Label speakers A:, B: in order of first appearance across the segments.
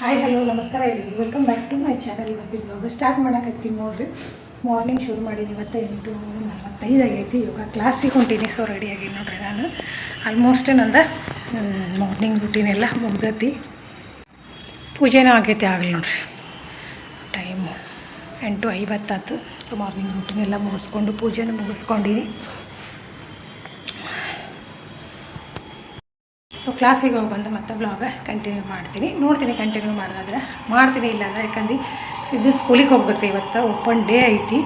A: Hi hello ನಮಸ್ಕಾರ ಹೇಳಿ welcome back to my channel ಇವತ್ತಿನ ಬ್ಲಾಗ್ ಸ್ಟಾರ್ಟ್ ಮಾಡಕತ್ತೀನಿ ನೋಡಿರಿ. ಮಾರ್ನಿಂಗ್ ಶುರು ಮಾಡಿದ್ದು ಇವತ್ತು ಎಂಟು ನಲವತ್ತೈದು ಆಗೈತಿ. ಯೋಗ ಕ್ಲಾಸಿಗೆ ಹೊಂಟೀನಿ ಸೊ ರೆಡಿಯಾಗಿ ನೋಡ್ರಿ ನಾನು. ಆಲ್ಮೋಸ್ಟ್ ನಂದು ಮಾರ್ನಿಂಗ್ ರುಟೀನ್ ಎಲ್ಲ ಮುಗ್ದತಿ. ಪೂಜೆನೂ ಆಗೈತಿ ಆಗಲಿ ನೋಡಿರಿ. ಟೈಮು ಎಂಟು ಐವತ್ತಾತು ಸೊ ಮಾರ್ನಿಂಗ್ ರುಟೀನ್ ಎಲ್ಲ ಮುಗಿಸ್ಕೊಂಡು ಪೂಜೆನೂ ಮುಗಿಸ್ಕೊಂಡಿನಿ ಸೊ ಕ್ಲಾಸಿಗೆ ಹೋಗಿ ಬಂದು ಮತ್ತೆ ಬ್ಲಾಗ ಕಂಟಿನ್ಯೂ ಮಾಡ್ತೀನಿ. ನೋಡ್ತೀನಿ ಕಂಟಿನ್ಯೂ ಮಾಡೋದಾದ್ರೆ. ಮಾಡ್ತೀನಿ ಇಲ್ಲಾಂದರೆ ಯಾಕಂದ್ರೆ ಸಿದ್ದು ಸ್ಕೂಲಿಗೆ ಹೋಗ್ಬೇಕು ಇವತ್ತು. ಓಪನ್ ಡೇ ಐತಿ.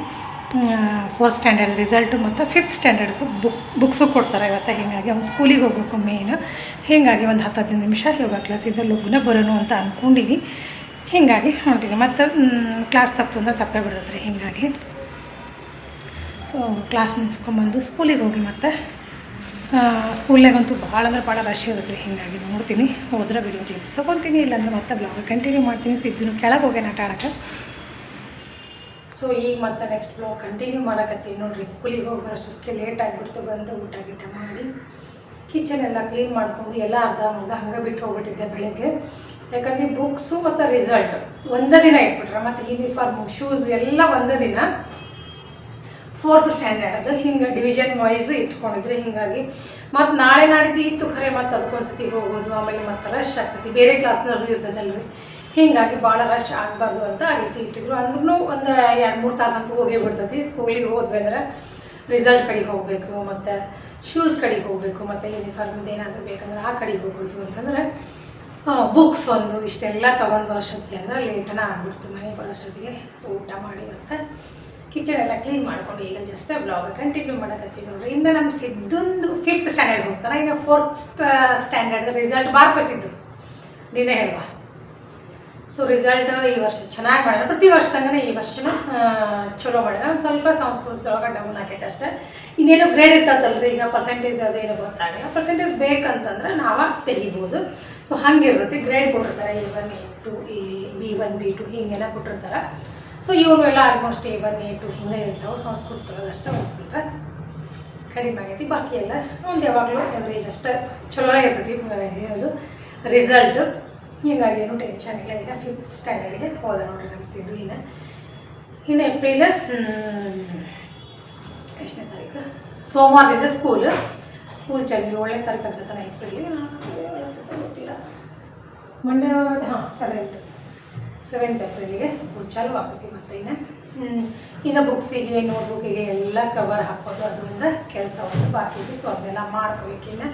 A: ಫೋರ್ತ್ ಸ್ಟ್ಯಾಂಡರ್ಡ್ ರಿಸಲ್ಟು ಮತ್ತು ಫಿಫ್ತ್ ಸ್ಟ್ಯಾಂಡರ್ಡ್ಸು ಬುಕ್ ಬುಕ್ಸು ಕೊಡ್ತಾರೆ ಇವತ್ತು. ಹೀಗಾಗಿ ಅವ್ನು ಸ್ಕೂಲಿಗೆ ಹೋಗ್ಬೇಕು ಮೇಯ್ನು ಹೀಗಾಗಿ ಒಂದು ಹತ್ತು ಹದಿನೈದು ನಿಮಿಷ ಯೋಗ ಕ್ಲಾಸ್ ಇದ್ದ ಲಘುನ ಬರೋನು ಅಂತ ಅಂದ್ಕೊಂಡಿನಿ ಹೀಗಾಗಿ ಹೊಂಟೀನಿ ಮತ್ತು ಕ್ಲಾಸ್ ತಪ್ಪು ಅಂದ್ರೆ ತಪ್ಪೇ ಬಿಡ್ತೈತೆ ರೀ ಹೀಗಾಗಿ. ಸೊ ಕ್ಲಾಸ್ ಮುಗಿಸ್ಕೊಂಬಂದು ಸ್ಕೂಲಿಗೆ ಹೋಗಿ ಮತ್ತೆ ಸ್ಕೂಲ್ನಾಗಂತೂ ಭಾಳ ಅಂದ್ರೆ ಭಾಳ ರಶ್ ಇರುತ್ತೆ ರೀ, ಹೀಗಾಗಿ ನೋಡ್ತೀನಿ, ಹೋದ್ರೆ ವಿಡಿಯೋ ಕ್ಲಿಪ್ಸ್ ತೊಗೊತೀನಿ ಇಲ್ಲಾಂದ್ರೆ ಮತ್ತೆ ಬ್ಲಾಗ್ ಕಂಟಿನ್ಯೂ ಮಾಡ್ತೀನಿ ಸಿದ್ದು ಕೆಳಗೆ ಹೋಗ್ಯಾನ ಆಟ ಆಡಕ್ಕೆ. ಸೊ ಈಗ ಮತ್ತೆ ನೆಕ್ಸ್ಟ್ ಬ್ಲಾಗ್ ಕಂಟಿನ್ಯೂ ಮಾಡಕತ್ತೀನಿ ನೋಡಿರಿ, ಸ್ಕೂಲಿಗೆ ಹೋಗಿ ಬರೋಷ್ಟೊತ್ತಿಗೆ ಲೇಟ್ ಆಗಿಬಿಡ್ತು, ಬಂದು ಊಟ ಗೀಟ ಮಾಡಿ ಕಿಚನ್ ಎಲ್ಲ ಕ್ಲೀನ್ ಮಾಡಿಕೊಂಡು ಎಲ್ಲ ಅರ್ಧ ಮುರ್ಧ ಹಂಗೆ ಬಿಟ್ಟು ಹೋಗ್ಬಿಟ್ಟಿದ್ದೆ ಬೆಳಗ್ಗೆ. ಯಾಕಂದ್ರೆ ಬುಕ್ಸು ಮತ್ತು ರಿಸಲ್ಟ್ ಒಂದೇ ದಿನ ಇಟ್ಬಿಟ್ರೆ, ಮತ್ತು ಯೂನಿಫಾರ್ಮು ಶೂಸ್ ಎಲ್ಲ ಒಂದೇ ದಿನ. ಫೋರ್ತ್ ಸ್ಟ್ಯಾಂಡರ್ಡ್ ಅದು. ಹಿಂಗೆ ಡಿವಿಷನ್ ವೈಸ್ ಇಟ್ಕೊಂಡಿದ್ರು ಹಿಂಗಾಗಿ. ಮತ್ತು ನಾಳೆ ನಾಡಿದ್ದು ಇತ್ತು ಖರೆ, ಮತ್ತು ಅದಕ್ಕೊಂದ್ಸತಿ ಹೋಗೋದು, ಆಮೇಲೆ ಮತ್ತೆ ರಶ್ ಆಗ್ತೈತಿ. ಬೇರೆ ಕ್ಲಾಸ್ನವ್ರದ್ದು ಇರ್ತದಲ್ರಿ. ಹೀಗಾಗಿ ಭಾಳ ರಶ್ ಆಗಬಾರ್ದು ಅಂತ ಆ ರೀತಿ ಇಟ್ಟಿದ್ರು. ಅಂದ್ರೂ ಒಂದು ಎರಡು ಮೂರು ತಾಸು ಅಂತೂ ಹೋಗೇ ಬಿಡ್ತೈತಿ. ಸ್ಕೂಲಿಗೆ ಹೋದ್ವಿ ಅಂದ್ರೆ ರಿಸಲ್ಟ್ ಕಡೆಗೆ ಹೋಗಬೇಕು, ಮತ್ತು ಶೂಸ್ ಕಡೆಗೆ ಹೋಗಬೇಕು, ಮತ್ತು ಯೂನಿಫಾರ್ಮ್ದು ಏನಾದರೂ ಬೇಕಂದ್ರೆ ಆ ಕಡೆಗೆ ಹೋಗೋದು ಅಂತಂದ್ರೆ ಬುಕ್ಸ್ ಒಂದು ಇಷ್ಟೆಲ್ಲ ತೊಗೊಂಡು ಬರೋಷ್ಟೊತ್ತಿಗೆ ಅಂದ್ರೆ ಲೇಟನ ಆಗ್ಬಿಡ್ತು ಮನೆಗೆ ಬರೋಷ್ಟೊತ್ತಿಗೆ ಸೊ ಊಟ ಮಾಡಿ ಮತ್ತು ಕಿಚನ್ ಎಲ್ಲ ಕ್ಲೀನ್ ಮಾಡ್ಕೊಂಡು ಈಗ ಜಸ್ಟ್ ಬ್ಲಾಗ್ ಕಂಟಿನ್ಯೂ ಮಾಡಕತ್ತೀನಿ ನೋಡ್ರಿ. ಇನ್ನು ನಮ್ಮ ಸಿದ್ದೊಂದು ಫಿಫ್ತ್ ಸ್ಟ್ಯಾಂಡರ್ಡ್ ಹೋಗ್ತಾರೆ ಈಗ ಫೋರ್ತ್ ಸ್ಟ್ಯಾಂಡರ್ಡ್ ರಿಸಲ್ಟ್ ಬಾರ್ಪಸಿದ್ದು ನೀನೇ ಹೇಳುವ. ಸೊ ರಿಸಲ್ಟ್ ಈ ವರ್ಷ ಚೆನ್ನಾಗಿ ಮಾಡೋಣ ಪ್ರತಿ ವರ್ಷ ತಂಗನೇ ಈ ವರ್ಷನೂ ಚಲೋ ಮಾಡೋಣ ಒಂದು ಸ್ವಲ್ಪ ಸಂಸ್ಕೃತದೊಳಗೆ ಡೌನ್ ಆಗೈತೆ ಅಷ್ಟೇ. ಇನ್ನೇನು ಗ್ರೇಡ್ ಇರ್ತದಲ್ರಿ ಈಗ ಪರ್ಸೆಂಟೇಜ್ ಅದೇನು ಗೊತ್ತಾಗಿಲ್ಲ ಪರ್ಸೆಂಟೇಜ್ ಬೇಕಂತಂದ್ರೆ ನಾವು ತೆಗಿಬೋದು. ಸೊ ಹಂಗೆ ಇರ್ತೈತಿ ಗ್ರೇಡ್ ಕೊಟ್ಟಿರ್ತಾರೆ A one A two B one B two to ಹಿಂಗೆಲ್ಲ ಕೊಟ್ಟಿರ್ತಾರೆ. ಸೊ ಇವರು ಎಲ್ಲ almost A one A two ಹಿಂಗೆ ಇರ್ತಾವೆ. ಸಂಸ್ಕೃತ ಅಷ್ಟೇ ಒಂದು ಸ್ವಲ್ಪ ಕಡಿಮೆ ಆಗೈತಿ. ಬಾಕಿ ಎಲ್ಲ ಒಂದು ಯಾವಾಗಲೂ ಎವರೇಜ್ ಅಷ್ಟೇ ಚಲೋನೇ ಇರ್ತೈತಿ. ಇರೋದು ರಿಸಲ್ಟು ಹೀಗಾಗಿ ಏನು ಟೆನ್ಷನ್ ಇಲ್ಲ. ಈಗ ಫಿಫ್ತ್ ಸ್ಟ್ಯಾಂಡರ್ಡಿಗೆ ಹೋದ ನೋಡಿ ನಮ್ಮ ಸಿದ್ದು ಇನ್ನು. ಇನ್ನು ಏಪ್ರಿಲ್ ಎಷ್ಟನೇ ತಾರೀಕು? ಸೋಮವಾರದಿಂದ ಸ್ಕೂಲ್ ಸ್ಕೂಲ್ ಚಳಿ ಏಳನೇ ತಾರೀಕು ಅಂತ ಏಪ್ರಿಲ್ ಗೊತ್ತಿಲ್ಲ. ಮಂಡೇ ಹಾಂ ಸೆವೆಂತ್ ಸೆವೆಂತ್ ಏಪ್ರಿಲಿಗೆ ಸ್ಕೂಲ್ ಚಾಲು ಆಗ್ತೈತಿ ಮತ್ತು ಇನ್ನು. ಇನ್ನು ಬುಕ್ಸಿಗೆ ನೋಟ್ಬುಕ್ಕಿಗೆ ಎಲ್ಲ ಕವರ್ ಹಾಕೋದು ಅದರಿಂದ ಕೆಲಸ ಒಂದು ಬಾಕಿ ಇದೆ ಸೊ ಅದನ್ನೆಲ್ಲ ಮಾಡ್ಕೋಬೇಕಿನ್ನ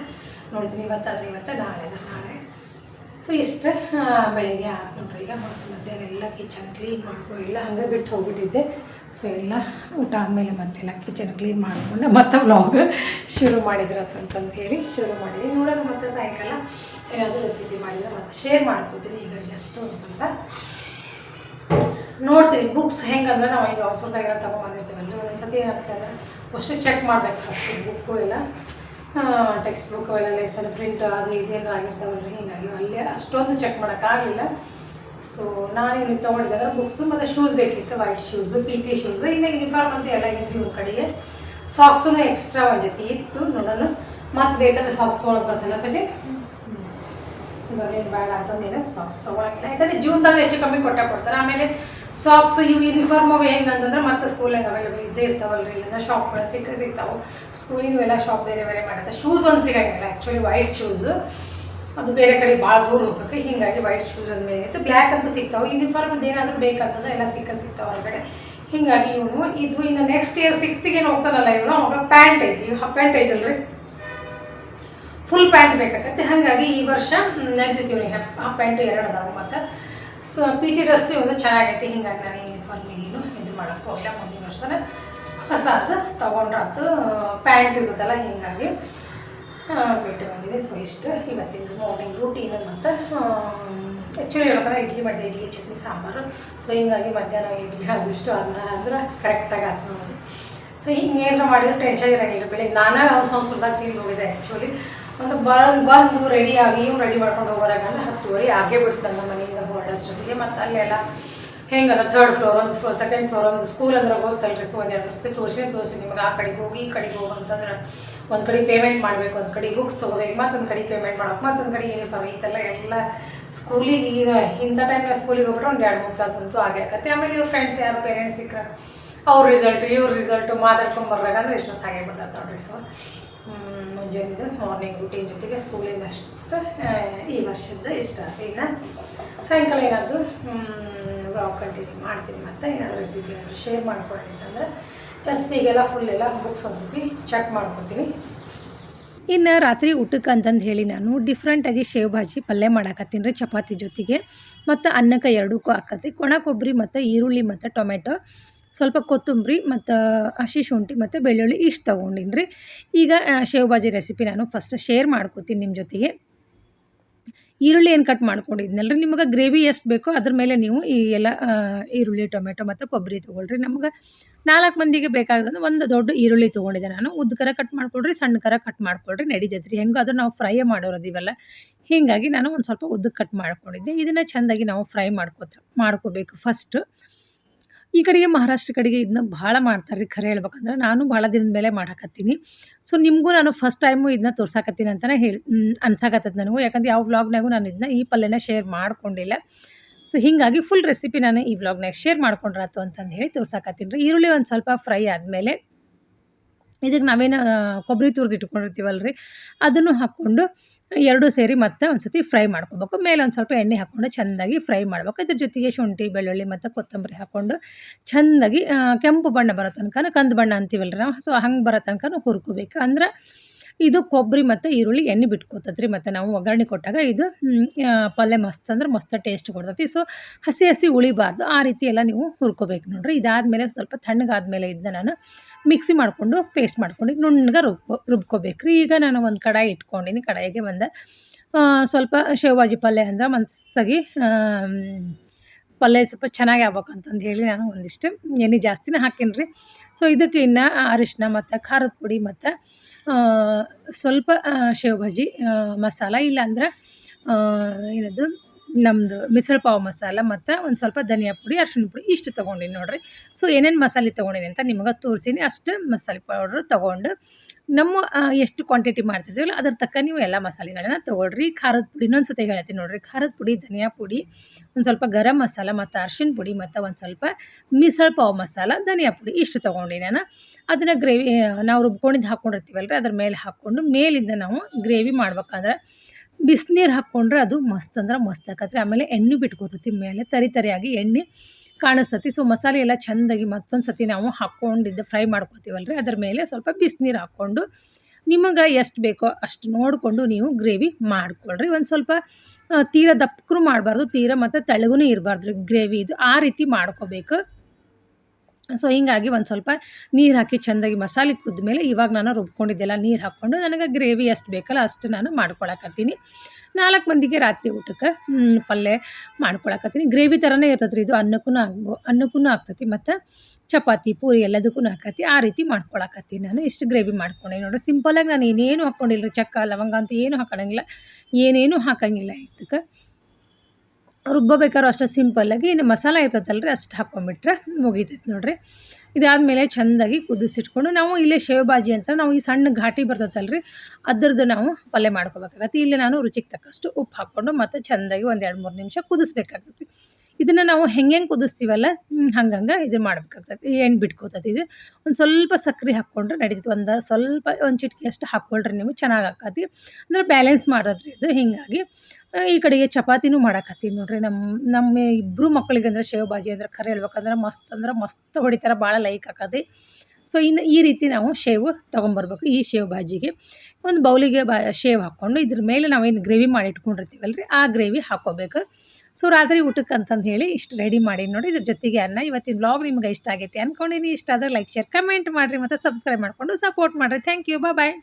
A: ನೋಡ್ತೀನಿ ಇವತ್ತಾದ್ರೆ ಇವತ್ತು, ನಾಳೆ ನಾಳೆ. ಸೊ ಇಷ್ಟು ಬೆಳಿಗ್ಗೆ ಆರು ಗಂಟೆಗೆ ಮತ್ತು ಮಧ್ಯಾಹ್ನ ಎಲ್ಲ ಕಿಚನ್ ಕ್ಲೀನ್ ಮಾಡ್ಕೊಂಡು ಎಲ್ಲ ಹಂಗೆ ಬಿಟ್ಟು ಹೋಗ್ಬಿಟ್ಟಿದ್ದೆ. ಸೊ ಎಲ್ಲ ಊಟ ಆದಮೇಲೆ ಮತ್ತೆಲ್ಲ ಕಿಚನ್ ಕ್ಲೀನ್ ಮಾಡಿಕೊಂಡು ಮತ್ತೆ ವ್ಲಾಗ್ ಶುರು ಮಾಡಿದ್ರು ಅಂತಂತ ಹೇಳಿ ಶುರು ಮಾಡಿದ್ವಿ ನೋಡೋಣ ಮತ್ತೆ ಸಾಯಂಕಾಲ ಏನಾದರೂ ರೆಸಿಪಿ ಮಾಡಿದ್ರೆ ಮತ್ತೆ ಶೇರ್ ಮಾಡ್ಕೊತೀನಿ. ಈಗ ಜಸ್ಟ್ ಒಂದು ಸ್ವಲ್ಪ ನೋಡ್ತೀನಿ ಬುಕ್ಸ್ ಹೆಂಗಂದ್ರೆ ನಾವು ಈಗ ಔಷಧಾಗೆಲ್ಲ ತೊಗೊಂಬಂದಿರ್ತೀವಲ್ಲ ಒಂದೊಂದು ಸತಿ ಏನಾಗ್ತದೆ ಅಷ್ಟು ಚೆಕ್ ಮಾಡ್ಬೇಕು ಫಸ್ಟು ಬುಕ್ಕು ಇಲ್ಲ ಟೆಕ್ಸ್ಟ್ ಬುಕ್ ಅವೆಲ್ಲ ಲೆಸನ್ ಪ್ರಿಂಟ್ ಅದು ಇದೇನು ಆಗಿರ್ತಾವಲ್ರಿ, ಹೀಗಾಗಿ ಅಲ್ಲೇ ಅಷ್ಟೊಂದು ಚೆಕ್ ಮಾಡೋಕ್ಕಾಗಲಿಲ್ಲ ಸೊ ನಾನು ತೊಗೊಂಡಿದ್ದೆ ತೊಗೊಂಡಿದ್ದಾಗ ಬುಕ್ಸು ಮತ್ತು ಶೂಸ್ ಬೇಕಿತ್ತು white shoes P T shoes ಇನ್ನು ಯೂನಿಫಾರ್ಮ್ ಅಂತೂ ಎಲ್ಲ ಇದ್ವಿ ಫ್ಯೂರ್ ಕಡೆಗೆ. ಸಾಕ್ಸೂ ಎಕ್ಸ್ಟ್ರಾ ಒಂದು ಜೊತೆ ಇತ್ತು, ನೋಡೋಣ. ಮತ್ತು ಬೇಕಂದ್ರೆ ಸಾಕ್ಸ್ ತೊಗೊಳಕ್ಕೆ ಬರ್ತೇನೆ ಪಜಿ ಇವಾಗೇನು ಬೇಡ ಅಂತಂದೇನು ಸಾಕ್ಸ್ ತೊಗೊಳಕ್ಕಿಲ್ಲ. ಯಾಕಂದರೆ ಜೂನ್ದಾಗ ಹೆಚ್ಚು ಕಮ್ಮಿ ಕೊಟ್ಟೆ ಕೊಡ್ತಾರೆ. ಆಮೇಲೆ ಸಾಕ್ಸ್ ಇವು ಯೂನಿಫಾರ್ಮ್ ಅವು ಹೆಂಗಂತಂದ್ರೆ ಮತ್ತೆ ಸ್ಕೂಲಾಗ ಅವೈಲೇಬಲ್ ಇದ್ದೇ ಇರ್ತಾವಲ್ರಿ. ಇಲ್ಲಿಂದ ಶಾಪ್ಗಳು ಸಿಕ್ಕ ಸಿಗ್ತಾವೆ. ಸ್ಕೂಲಿಗೂ ಎಲ್ಲ ಶಾಪ್ ಬೇರೆ ಬೇರೆ ಮಾಡುತ್ತೆ. ಶೂಸ್ ಒಂದು ಸಿಗಂಗಿಲ್ಲ. ಆ್ಯಕ್ಚುಲಿ ವೈಟ್ ಶೂಸ್ ಅದು ಬೇರೆ ಕಡೆ ಭಾಳ ದೂರ ಹೋಗ್ಬೇಕು. ಹೀಗಾಗಿ ವೈಟ್ ಶೂಸ್ ಅಂದ ಮೇಲೆ ಇತ್ತು. ಬ್ಲ್ಯಾಕ್ ಅಂತೂ ಸಿಗ್ತಾವೆ. ಯೂನಿಫಾರ್ಮ್ ಏನಾದರೂ ಬೇಕಂತಂದ್ರೆ ಎಲ್ಲ ಸಿಕ್ಕ ಸಿಗ್ತಾವೆ ಹೊರಗಡೆ. ಹೀಗಾಗಿ ಇವನು ಇದು ಇನ್ನು ನೆಕ್ಸ್ಟ್ ಇಯರ್ ಸಿಕ್ಸ್ತಿಗೆ ಏನು ಹೋಗ್ತಾನಲ್ಲ ಇವನು. ಅವಾಗ ಪ್ಯಾಂಟ್ ಐತಿ. ಪ್ಯಾಂಟ್ ಐತಲ್ರಿ? ಫುಲ್ ಪ್ಯಾಂಟ್ ಬೇಕಾಗತ್ತೆ ಹಾಗಾಗಿ ಈ ವರ್ಷ ನಡೀತೈತಿ ಇವ್ರಿಗೆ ಆ ಪ್ಯಾಂಟು ಎರಡು ಅದಾವೆ ಮತ್ತು. ಸೊ ಪಿ ಟಿ ಡ್ರೆಸ್ಸು ಒಂದು ಚೆನ್ನಾಗೈತಿ, ಹಿಂಗಾಗಿ ನಾನು ಯೂನಿಫಾರ್ಮಿಗೇನು ಇದು ಮಾಡೋಕ್ಕೆ ಹೋಗಿಲ್ಲ, ಮುಂದಿನ ವರ್ಷನ ಹೊಸದು ತೊಗೊಂಡ್ರಾತು, ಪ್ಯಾಂಟ್ ಇರ್ತದಲ್ಲ ಹೀಗಾಗಿ ಬಿಟ್ಟು ಬಂದಿದೆ. ಸೊ ಇಷ್ಟು ಇವತ್ತಿನ ಮಾರ್ನಿಂಗ್ ರೂಟೀನು ಮತ್ತು ಆ್ಯಕ್ಚುಲಿ ಹೇಳ್ಬೇಕಂದ್ರೆ ಇಡ್ಲಿ ಮಾಡಿದೆ, ಇಡ್ಲಿ, ಚಟ್ನಿ, ಸಾಂಬಾರು. ಸೊ ಹಿಂಗಾಗಿ ಮಧ್ಯಾಹ್ನ ಇಡ್ಲಿ ಅದಿಷ್ಟು ಅನ್ನ ಅಂದ್ರೆ ಕರೆಕ್ಟಾಗಿ ಆತು ನೋಡಿ. ಸೊ ಹಿಂಗೆ ಏನಾರ ಮಾಡಿದ್ರೆ ಟೆನ್ಷನ್ ಇರೋಂಗಿಲ್ಲ. ಬೆಳಿಗ್ಗೆ ನಾನೇ ಸಂಸ್ಕೃತದಾಗ ತಿಂದು ಹೋಗಿದೆ ಆ್ಯಕ್ಚುಲಿ ಒಂದು ಬಂದು ಬಂದು ರೆಡಿಯಾಗಿ ಇವ್ನು ರೆಡಿ ಮಾಡ್ಕೊಂಡು ಹೋಗೋರಾಗಂದ್ರೆ ಹತ್ತುವರೆ ಆಗೇ ಬಿಡ್ತು ನಮ್ಮ ಮನೆಯಿಂದ ಹೊರಡಷ್ಟೊತ್ತಿಗೆ ಮತ್ತು ಅಲ್ಲೆಲ್ಲ ಹೆಂಗಲ್ಲ ಥರ್ಡ್ ಫ್ಲೋರ್ ಒಂದು ಫ್ಲೋರ್ ಸೆಕೆಂಡ್ ಫ್ಲೋರ್ ಒಂದು ಸ್ಕೂಲ್ ಅಂದ್ರೆ ಗೊತ್ತಲ್ರಿ ಸೊ ಒಂದು ಎರಡು ಸತಿ ತೋರಿಸಿ ತೋರಿಸಿ ನಿಮ್ಗೆ ಆ ಕಡೆಗೆ ಹೋಗಿ, ಈ ಕಡೆಗೆ ಹೋಗಿ ಅಂತಂದ್ರೆ ಒಂದು ಕಡೆ ಪೇಮೆಂಟ್ ಮಾಡಬೇಕು, ಒಂದು ಕಡೆ ಬುಕ್ಸ್ ತೊಗೋಬೇಕು, ಮತ್ತೊಂದು ಕಡೆ ಪೇಮೆಂಟ್ ಮಾಡೋಕೆ ಮತ್ತೊಂದು ಕಡೆ ಯೂನಿಫಾರ್ಮ್ ಥರ ಎಲ್ಲ ಸ್ಕೂಲಿಗೆ ಈಗ ಇಂಥ ಟೈಮ್ನಾಗ ಸ್ಕೂಲಿಗೆ ಹೋಗ್ಬಿಟ್ರೆ ಒಂದು ಎರಡು ಮೂರು ತಾಸು ಅಂತೂ ಆಗೇ ಆಕತ್ತೆ. ಆಮೇಲೆ ಇವ್ರ ಫ್ರೆಂಡ್ಸ್ ಯಾರು ಪೇರೆಂಟ್ಸ್ ಸಿಕ್ಕರೆ ಅವ್ರ ರಿಸಲ್ಟ್ ಇವ್ರ ರಿಸಲ್ಟು ಮಾತಾಡ್ಕೊಂಡು ಬರ್ಬೇಕಂದ್ರೆ ಅಂದ್ರೆ ಎಷ್ಟೊತ್ತು ಹಾಗೆ ಬಿಡ್ತದೆ ನೋಡ್ರಿ ಸೊ ಮುಂಜಾನೆದು ಮಾರ್ನಿಂಗ್ ರೂಟೀನ್ ಜೊತೆಗೆ ಸ್ಕೂಲಿಂದ ಅಷ್ಟು ಈ ವರ್ಷದ ಇಷ್ಟ ಇನ್ನು ಸಾಯಂಕಾಲ ಏನಾದರೂ ವಾಕ್ ಕಂಟಿನ್ಯೂ ಮಾಡ್ತೀನಿ ಮತ್ತು ಏನಾದರೂ ರೆಸಿಪಿ ಏನಾದರೂ ಶೇರ್ ಮಾಡ್ಕೊಳ್ಳಿ ಅಂತಂದ್ರೆ ಜಸ್ಟ್ ಈಗೆಲ್ಲ ಫುಲ್ ಎಲ್ಲ ಬುಕ್ಸ್ ಒಂದ್ಸತಿ ಚೆಕ್ ಮಾಡ್ಕೊತೀನಿ.
B: ಇನ್ನು ರಾತ್ರಿ ಊಟಕ್ಕೆ ಅಂತಂದು ಹೇಳಿ ನಾನು ಡಿಫ್ರೆಂಟಾಗಿ ಶೇವ್ ಭಾಜಿ ಪಲ್ಯ ಮಾಡಾಕತ್ತೀನಿ ರೀ ಚಪಾತಿ ಜೊತೆಗೆ. ಮತ್ತು ಅನ್ನಕ್ಕೆ ಎರಡಕ್ಕೂ ಹಾಕತ್ತಿ. ಕೊಬ್ಬರಿ ಮತ್ತು ಈರುಳ್ಳಿ ಮತ್ತು ಟೊಮೆಟೊ. ಸ್ವಲ್ಪ ಕೊತ್ತಂಬರಿ ಮತ್ತು ಹಸಿ ಶುಂಠಿ ಮತ್ತು ಬೆಳ್ಳುಳ್ಳಿ ಇಷ್ಟು ತೊಗೊಂಡಿನಿ ರೀ. ಈಗ ಶೇವ್ ಭಾಜಿ ರೆಸಿಪಿ ನಾನು ಫಸ್ಟ್ ಶೇರ್ ಮಾಡ್ಕೋತೀನಿ ನಿಮ್ಮ ಜೊತೆಗೆ. ಈರುಳ್ಳಿ ಏನು ಕಟ್ ಮಾಡ್ಕೊಂಡಿದ್ನಲ್ಲ ರೀ ನಿಮಗೆ ಗ್ರೇವಿ ಎಷ್ಟು ಬೇಕೋ ಅದ್ರ ಮೇಲೆ ನೀವು ಈ ಎಲ್ಲ ಈರುಳ್ಳಿ, ಟೊಮೆಟೊ ಮತ್ತು ಕೊಬ್ಬರಿ ತೊಗೊಳ್ರಿ. ನಮಗೆ ನಾಲ್ಕು ಮಂದಿಗೆ ಬೇಕಾಗದಂದ್ರೆ ಒಂದು ದೊಡ್ಡ ಈರುಳ್ಳಿ ತೊಗೊಂಡಿದ್ದೆ ನಾನು. ಉದ್ದಕರ ಕಟ್ ಮಾಡ್ಕೊಳ್ರಿ ಸಣ್ಣಕರ ಕಟ್ ಮಾಡ್ಕೊಳ್ರಿ ನಡೀತೈತೆ ರೀ ಹೆಂಗಾದ್ರೂ ನಾವು ಫ್ರೈ ಮಾಡೋರದಿವಲ್ಲ ಹೀಗಾಗಿ ನಾನು ಒಂದು ಸ್ವಲ್ಪ ಉದ್ದಕ್ಕೆ ಕಟ್ ಮಾಡ್ಕೊಂಡಿದ್ದೆ. ಇದನ್ನು ಚೆಂದಾಗಿ ನಾವು ಫ್ರೈ ಮಾಡ್ಕೋತ, ಮಾಡ್ಕೋಬೇಕು ಫಸ್ಟು ಈ ಕಡೆಗೆ ಮಹಾರಾಷ್ಟ್ರ ಕಡೆಗೆ ಇದನ್ನ ಭಾಳ ಮಾಡ್ತಾರೆ ರೀ ಖರೆ ಹೇಳ್ಬೇಕಂದ್ರೆ ನಾನು ಭಾಳ ದಿನದ ಮೇಲೆ ಮಾಡಾಕತ್ತೀನಿ. ಸೊ ನಿಮಗೂ ನಾನು ಫಸ್ಟ್ ಟೈಮು ಇದನ್ನ ತೋರ್ಸಾಕತ್ತೀನಿ ಅಂತಲೇ ಹೇಳಿ ಅನ್ಸಾಕತ್ತದ ನನಗೂ. ಯಾಕಂದ್ರೆ ಯಾವ ವ್ಲಾಗ್ನಾಗೂ ನಾನು ಇದನ್ನ ಈ ಪಲ್ಯನ ಶೇರ್ ಮಾಡ್ಕೊಂಡಿಲ್ಲ. ಸೊ ಹೀಗಾಗಿ ಫುಲ್ ರೆಸಿಪಿ ನಾನು ಈ ವ್ಲಾಗ್ನಾಗ ಶೇರ್ ಮಾಡ್ಕೊಂಡ್ರಾತು ಅಂತಂದು ಹೇಳಿ ತೋರ್ಸಾಕತ್ತೀನಿ ರೀ. ಈರುಳ್ಳಿ ಒಂದು ಸ್ವಲ್ಪ ಫ್ರೈ ಆದಮೇಲೆ ಇದಕ್ಕೆ ನಾವೇನು ಕೊಬ್ಬರಿ ತುರಿದು ಇಟ್ಕೊಂಡಿರ್ತೀವಲ್ಲ ರೀ ಅದನ್ನು ಹಾಕ್ಕೊಂಡು ಎರಡೂ ಸೇರಿ ಮತ್ತೆ ಒಂದು ಸತಿ ಫ್ರೈ ಮಾಡ್ಕೊಬೇಕು. ಮೇಲೆ ಒಂದು ಸ್ವಲ್ಪ ಎಣ್ಣೆ ಹಾಕ್ಕೊಂಡು ಚೆಂದಾಗಿ ಫ್ರೈ ಮಾಡ್ಬೇಕು. ಇದ್ರ ಜೊತೆಗೆ ಶುಂಠಿ, ಬೆಳ್ಳುಳ್ಳಿ ಮತ್ತು ಕೊತ್ತಂಬರಿ ಹಾಕ್ಕೊಂಡು ಚೆಂದಾಗಿ ಕೆಂಪು ಬಣ್ಣ ಬರೋ ತನಕ ಕಂದು ಬಣ್ಣ ಅಂತೀವಲ್ಲ ರೀ ನಾವು. ಸೊ ಹಂಗೆ ಬರೋ ತನಕ ಹುರ್ಕೋಬೇಕು. ಅಂದ್ರೆ ಇದು ಕೊಬ್ಬರಿ ಮತ್ತು ಈರುಳ್ಳಿ ಎಣ್ಣೆ ಬಿಟ್ಕೋತದ್ರಿ ಮತ್ತು ನಾವು ಒಗ್ಗರಣೆ ಕೊಟ್ಟಾಗ ಇದು ಪಲ್ಯ ಮಸ್ತ್ ಅಂದ್ರೆ ಮಸ್ತ್ ಟೇಸ್ಟ್ ಕೊಡ್ತೈತಿ. ಸೊ ಹಸಿ ಹಸಿ ಉಳಿಬಾರ್ದು. ಆ ರೀತಿ ಎಲ್ಲ ನೀವು ಹುರ್ಕೋಬೇಕು ನೋಡ್ರಿ. ಇದಾದಮೇಲೆ ಸ್ವಲ್ಪ ತಣ್ಣಗಾದ್ಮೇಲೆ ಇದನ್ನ ನಾನು ಮಿಕ್ಸಿ ಮಾಡಿಕೊಂಡು ಪೇಸ್ಟ್ ಮಾಡ್ಕೊಂಡು ನುಣ್ಣಗೆ ರುಬ್ಬ ರುಬ್ಕೋಬೇಕು ರೀ ಈಗ ನಾನು ಒಂದು ಕಡಾಯಿ ಇಟ್ಕೊಂಡಿನಿ. ಕಡಾಯಿಗೆ ಆ, ಸ್ವಲ್ಪ ಶೇವಾಜಿ ಪಲ್ಯ ಅಂದ್ರೆ ಮನ್ಸಾಗಿ ಪಲ್ಯ ಸ್ವಲ್ಪ ಚೆನ್ನಾಗಿ ಆಗ್ಬೇಕಂತಂದು ಹೇಳಿ ನಾನು ಒಂದಿಷ್ಟು ಎಣ್ಣೆ ಜಾಸ್ತಿನೇ ಹಾಕೀನಿ ರೀ ಸೊ ಇದಕ್ಕೆ ಇನ್ನು ಅರಿಶಿನ ಮತ್ತು ಖಾರದ ಪುಡಿ ಮತ್ತು ಸ್ವಲ್ಪ ಶೇವ್ ಭಾಜಿ ಮಸಾಲ ಇಲ್ಲಾಂದ್ರೆ ಏನದು ನಮ್ಮದು ಮಿಸಲ್ ಪಾವ್ ಮಸಾಲ ಮತ್ತು ಒಂದು ಸ್ವಲ್ಪ ಧನಿಯಾ ಪುಡಿ, ಅರ್ಶಿಣ ಪುಡಿ ಇಷ್ಟು ತೊಗೊಂಡಿನಿ ನೋಡಿರಿ. ಸೊ ಏನೇನು ಮಸಾಲೆ ತೊಗೊಂಡಿನಿ ಅಂತ ನಿಮಗೆ ತೋರಿಸಿನಿ. ಅಷ್ಟು ಮಸಾಲೆ ಪೌಡ್ರ್ ತೊಗೊಂಡು ನಮ್ಮ ಎಷ್ಟು ಕ್ವಾಂಟಿಟಿ ಮಾಡ್ತಿರ್ತೀವಲ್ಲ, ಅದ್ರ ತಕ್ಕ ನೀವು ಎಲ್ಲ ಮಸಾಲೆಗಳನ್ನ ತೊಗೊಳ್ರಿ. ಖಾರದ ಪುಡಿ ಇನ್ನೊಂದು ಸತಿ ಹೇಳ್ತೀನಿ ನೋಡಿರಿ. ಖಾರದ ಪುಡಿ, ಧನಿಯಾ ಪುಡಿ, ಒಂದು ಸ್ವಲ್ಪ ಗರಂ ಮಸಾಲ ಮತ್ತು ಅರ್ಶಿಣ ಪುಡಿ ಮತ್ತು ಒಂದು ಸ್ವಲ್ಪ ಮಿಸಲ್ ಪಾವ್ ಮಸಾಲ, ಧನಿಯಾ ಪುಡಿ ಇಷ್ಟು ತೊಗೊಂಡಿನಿ ನಾನು. ಅದನ್ನು ಗ್ರೇವಿ ನಾವು ರುಬ್ಕೊಂಡಿದ್ದು ಹಾಕ್ಕೊಂಡಿರ್ತೀವಲ್ಲ ರೀ ಅದ್ರ ಮೇಲೆ ಹಾಕ್ಕೊಂಡು ಮೇಲಿಂದ ನಾವು ಗ್ರೇವಿ ಮಾಡ್ಬೇಕಂದ್ರೆ ಬಿಸಿನೀರು ಹಾಕ್ಕೊಂಡ್ರೆ ಅದು ಮಸ್ತ್ ಅಂದ್ರೆ ಮಸ್ತ್ ಆಕತ್ರಿ. ಆಮೇಲೆ ಎಣ್ಣೆ ಬಿಟ್ಕೋತೈತಿ ಮೇಲೆ ತರಿ ತರಿಯಾಗಿ ಎಣ್ಣೆ ಕಾಣಿಸ್ತತಿ ಸೊ ಮಸಾಲೆ ಎಲ್ಲ ಚೆಂದಾಗಿ ಮತ್ತೊಂದು ಸತಿ ನಾವು ಹಾಕ್ಕೊಂಡಿದ್ದು ಫ್ರೈ ಮಾಡ್ಕೋತೀವಲ್ರಿ. ಅದ್ರ ಮೇಲೆ ಸ್ವಲ್ಪ ಬಿಸಿನೀರು ಹಾಕ್ಕೊಂಡು ನಿಮಗೆ ಎಷ್ಟು ಬೇಕೋ ಅಷ್ಟು ನೋಡಿಕೊಂಡು ನೀವು ಗ್ರೇವಿ ಮಾಡ್ಕೊಳ್ರಿ. ಒಂದು ಸ್ವಲ್ಪ ತೀರ ದಪ್ಪಕ್ಕೂ ಮಾಡಬಾರ್ದು, ತೀರ ಮತ್ತು ತೆಳಗೂ ಇರಬಾರ್ದು ಗ್ರೇವಿ ಇದು. ಆ ರೀತಿ ಮಾಡ್ಕೋಬೇಕು. ಸೊ ಹಿಂಗಾಗಿ ಒಂದು ಸ್ವಲ್ಪ ನೀರು ಹಾಕಿ ಚೆಂದಾಗಿ ಮಸಾಲೆ ಕುದ್ಮೇಲೆ ಇವಾಗ ನಾನು ರುಬ್ಕೊಂಡಿದ್ದೆಲ್ಲ ನೀರು ಹಾಕ್ಕೊಂಡು ನನಗೆ ಗ್ರೇವಿ ಎಷ್ಟು ಬೇಕಲ್ಲ ಅಷ್ಟು ನಾನು ಮಾಡ್ಕೊಳಕತ್ತೀನಿ. ನಾಲ್ಕು ಮಂದಿಗೆ ರಾತ್ರಿ ಊಟಕ್ಕೆ ಪಲ್ಯ ಮಾಡ್ಕೊಳಕತ್ತೀನಿ. ಗ್ರೇವಿ ಥರನೇ ಇರ್ತದೆ ರೀ ಇದು. ಅನ್ನಕ್ಕೂ ಆಗ್ಬೋ ಅನ್ನಕ್ಕೂ ಆಗ್ತತಿ ಮತ್ತು ಚಪಾತಿ, ಪೂರಿ ಎಲ್ಲದಕ್ಕೂ ಹಾಕತಿ ಆ ರೀತಿ ಮಾಡ್ಕೊಳಕತ್ತೀನಿ ನಾನು. ಇಷ್ಟು ಗ್ರೇವಿ ಮಾಡ್ಕೊಂಡೆ. ನೋಡಿ ಸಿಂಪಲಾಗಿ ನಾನು ಏನೇನು ಹಾಕ್ಕೊಂಡಿಲ್ಲ ರೀ ಚಕ್ಕ, ಲವಂಗ ಅಂತ ಏನು ಹಾಕೋಂಗಿಲ್ಲ ಏನೇನು ಹಾಕಂಗಿಲ್ಲ ಇದಕ್ಕೆ. ರುಬ್ಬಬೇಕಾದ್ರೂ ಅಷ್ಟೇ ಸಿಂಪಲ್ಲಾಗಿ ಇನ್ನು ಮಸಾಲೆ ಇರ್ತೈತಲ್ಲ ರೀ ಅಷ್ಟು ಹಾಕ್ಕೊಂಬಿಟ್ರೆ ಮುಗಿತೈತೆ ನೋಡ್ರಿ. ಇದಾದಮೇಲೆ ಚೆಂದಾಗಿ ಕುದಿಸಿಟ್ಕೊಂಡು ನಾವು ಇಲ್ಲೇ ಶೇವ್ ಬಾಜಿ ಅಂತ ನಾವು ಈ ಸಣ್ಣ ಘಾಟಿ ಬರ್ತೈತಲ್ಲ ರೀ ಅದ್ರದ್ದು ನಾವು ಪಲ್ಯ ಮಾಡ್ಕೋಬೇಕಾಗತ್ತೆ. ಇಲ್ಲಿ ನಾನು ರುಚಿಗೆ ತಕ್ಕಷ್ಟು ಉಪ್ಪು ಹಾಕ್ಕೊಂಡು ಮತ್ತು ಚೆಂದಾಗಿ ಒಂದು ಎರಡು ಮೂರು ನಿಮಿಷ ಕುದಿಸ್ಬೇಕಾಗತ್ತೆ. ಇದನ್ನು ನಾವು ಹೆಂಗೆ ಹೆಂಗೆ ಕುದಿಸ್ತೀವಲ್ಲ ಹಂಗಂಗೆ ಇದು ಮಾಡ್ಬೇಕಾಗ್ತೈತಿ. ಏನು ಬಿಟ್ಕೋತೈತಿ ಇದು. ಒಂದು ಸ್ವಲ್ಪ ಸಕ್ಕರೆ ಹಾಕ್ಕೊಂಡ್ರೆ ನಡೀತೈತಿ. ಒಂದು ಸ್ವಲ್ಪ, ಒಂದು ಚಿಟಿಕೆ ಅಷ್ಟು ಹಾಕ್ಕೊಳ್ರಿ ನೀವು, ಚೆನ್ನಾಗಿ ಆಕತಿ. ಅಂದ್ರೆ ಬ್ಯಾಲೆನ್ಸ್ ಮಾಡೋದ್ರಿ ಇದು, ಹೀಗಾಗಿ. ಈ ಕಡೆಗೆ ಚಪಾತಿನೂ ಮಾಡಾಕತ್ತೀವಿ ನೋಡ್ರಿ. ನಮ್ಮ ನಮ್ಮ ಇಬ್ಬರು ಮಕ್ಕಳಿಗೆ ಅಂದ್ರೆ ಶೇವ್ ಭಾಜಿ ಅಂದ್ರೆ ಖರೆ ಹೇಳ್ಬೇಕಂದ್ರೆ ಮಸ್ತ್ ಅಂದ್ರೆ ಮಸ್ತ್ ಹೊಡಿತಾರೆ ಭಾಳ ಲೈಕ್ ಹಾಕೋದು. ಸೊ ಇನ್ನು ಈ ರೀತಿ ನಾವು ಶೇವ್ ತೊಗೊಂಬರ್ಬೇಕು, ಈ ಶೇವ್ ಬಾಜಿಗೆ. ಒಂದು ಬೌಲಿಗೆ ಬಾ, ಶೇವ್ ಹಾಕ್ಕೊಂಡು ಇದ್ರ ಮೇಲೆ ನಾವೇನು ಗ್ರೇವಿ ಮಾಡಿ ಇಟ್ಕೊಂಡಿರ್ತೀವಲ್ಲ ರೀ ಆ ಗ್ರೇವಿ ಹಾಕ್ಕೋಬೇಕು. ಸೊ ರಾತ್ರಿ ಊಟಕ್ಕೆ ಅಂತಂದು ಹೇಳಿ ಇಷ್ಟು ರೆಡಿ ಮಾಡಿ ನೋಡಿ, ಇದ್ರ ಜೊತೆಗೆ ಅನ್ನ. ಇವತ್ತಿನ ಬ್ಲಾಗ್ ನಿಮ್ಗೆ ಇಷ್ಟ ಆಗೈತೆ ಅಂದ್ಕೊಂಡಿನಿ ಇಷ್ಟ ಆದರೆ ಲೈಕ್ ಶೇರ್ ಕಮೆಂಟ್ ಮಾಡಿರಿ ಮತ್ತು ಸಬ್ಸ್ಕ್ರೈಬ್ ಮಾಡಿಕೊಂಡು ಸಪೋರ್ಟ್ ಮಾಡಿರಿ. Thank you bye